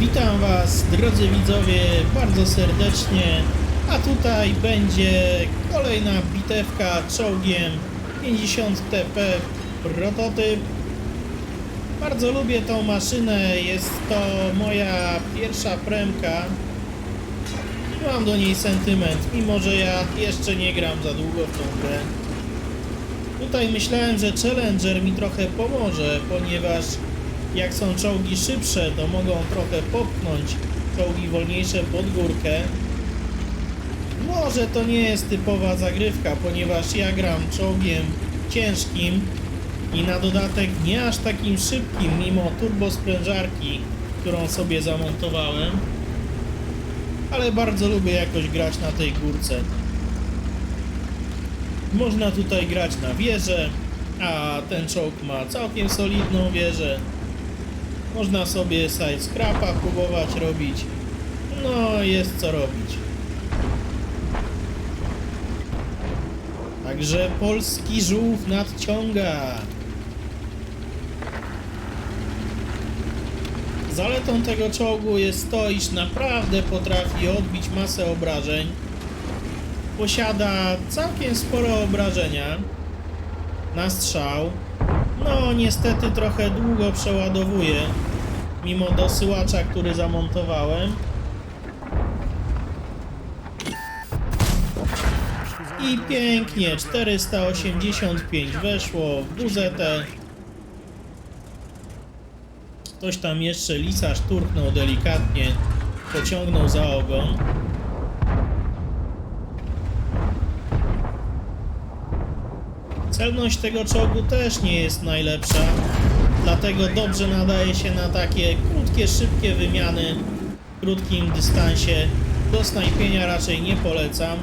Witam Was, drodzy widzowie, bardzo serdecznie. A tutaj będzie kolejna bitewka czołgiem 50 TP prototyp. Bardzo lubię tą maszynę, jest to moja pierwsza premka. Mam do niej sentyment, mimo że ja jeszcze nie gram za długo w tą grę. Tutaj myślałem, że Challenger mi trochę pomoże, ponieważ jak są czołgi szybsze, to mogą trochę popchnąć czołgi wolniejsze pod górkę. Może to nie jest typowa zagrywka, ponieważ ja gram czołgiem ciężkim i na dodatek nie aż takim szybkim, mimo turbosprężarki, którą sobie zamontowałem. Ale bardzo lubię jakoś grać na tej górce. Można tutaj grać na wieżę, a ten czołg ma całkiem solidną wieżę. Można sobie side scrapa próbować robić. No, jest co robić. Także polski żółw nadciąga. Zaletą tego czołgu jest to, iż naprawdę potrafi odbić masę obrażeń. Posiada całkiem sporo obrażenia na strzał. No, niestety trochę długo przeładowuje, mimo dosyłacza, który zamontowałem. I pięknie, 485 weszło w buzetę. Ktoś tam jeszcze lisa szturknął delikatnie, pociągnął za ogon. Celność tego czołgu też nie jest najlepsza, dlatego dobrze nadaje się na takie krótkie, szybkie wymiany w krótkim dystansie. Do snajpienia raczej nie polecam.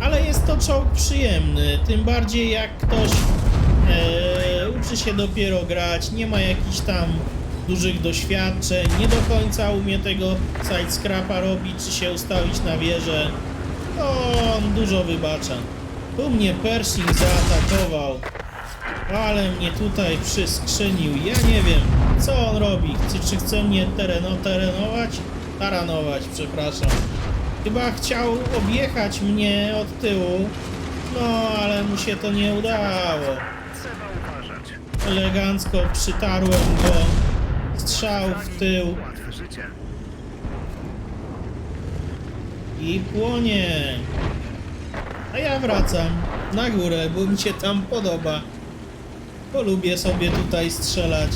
Ale jest to czołg przyjemny, tym bardziej jak ktoś e, uczy się dopiero grać, nie ma jakichś tam dużych doświadczeń, nie do końca umie tego side scrapa robić, czy się ustawić na wieżę. O, on dużo wybacza. Tu mnie Pershing zaatakował. Ale mnie tutaj przyskrzynił. Ja nie wiem, co on robi. Czy, czy chce mnie tereno, terenować? Taranować, przepraszam. Chyba chciał objechać mnie od tyłu. No, ale mu się to nie udało. Elegancko przytarłem go. Strzał w tył. I płonie. A ja wracam na górę, bo mi się tam podoba. Bo lubię sobie tutaj strzelać.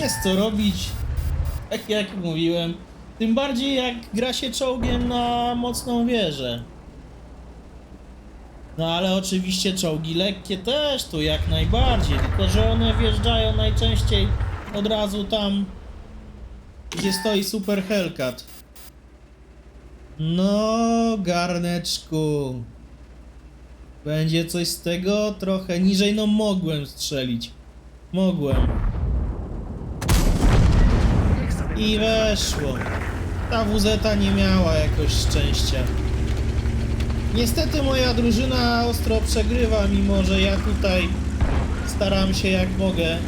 Jest co robić. Tak jak mówiłem. Tym bardziej jak gra się czołgiem na mocną wieżę. No ale oczywiście czołgi lekkie też tu jak najbardziej. Tylko że one wjeżdżają najczęściej od razu tam, gdzie stoi Super Hellcat. No, garneczku. Będzie coś z tego? Trochę niżej, no mogłem strzelić. Mogłem. I weszło. Ta WZ nie miała jakoś szczęścia. Niestety moja drużyna ostro przegrywa, mimo że ja tutaj staram się jak mogę.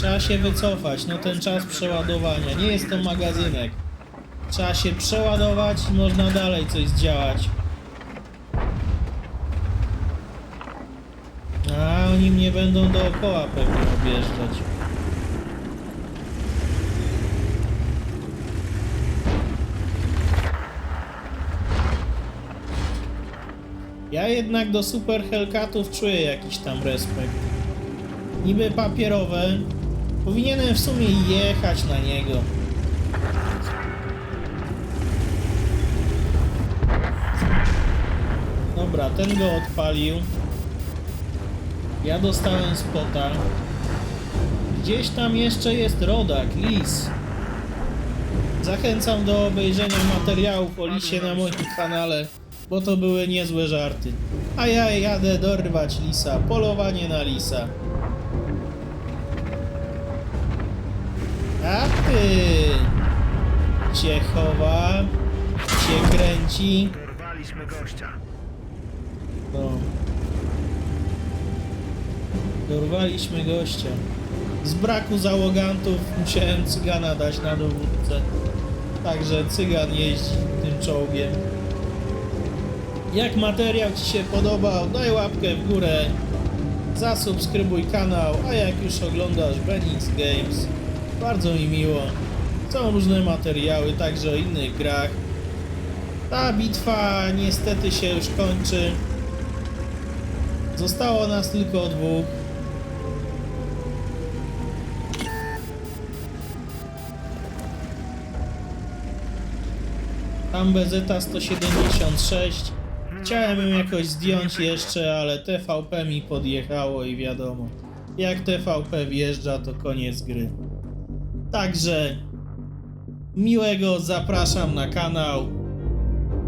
Trzeba się wycofać, no ten czas przeładowania. Nie jest to magazynek. Trzeba się przeładować i można dalej coś zdziałać. A oni mnie będą dookoła pewnie objeżdżać. Ja jednak do Super Hellcatów czuję jakiś tam respekt. Niby papierowe. Powinienem w sumie jechać na niego. Dobra, ten go odpalił. Ja dostałem spota. Gdzieś tam jeszcze jest rodak, lis. Zachęcam do obejrzenia materiałów o lisie na moim kanale, bo to były niezłe żarty. A ja jadę dorwać lisa, polowanie na lisa. A ty, Ciechowa, się kręci. Dorwaliśmy gościa. No. Dorwaliśmy gościa. Z braku załogantów musiałem cygana dać na dowódcę. Także cygan jeździ tym czołgiem. Jak materiał Ci się podobał, daj łapkę w górę, zasubskrybuj kanał, a jak już oglądasz Benix Games, bardzo mi miło. Są różne materiały, także o innych grach. Ta bitwa niestety się już kończy. Zostało nas tylko dwóch. BZ 176. Chciałem ją jakoś zdjąć jeszcze, ale TVP mi podjechało i wiadomo. Jak TVP wjeżdża, to koniec gry. Także miłego zapraszam na kanał.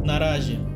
Na razie.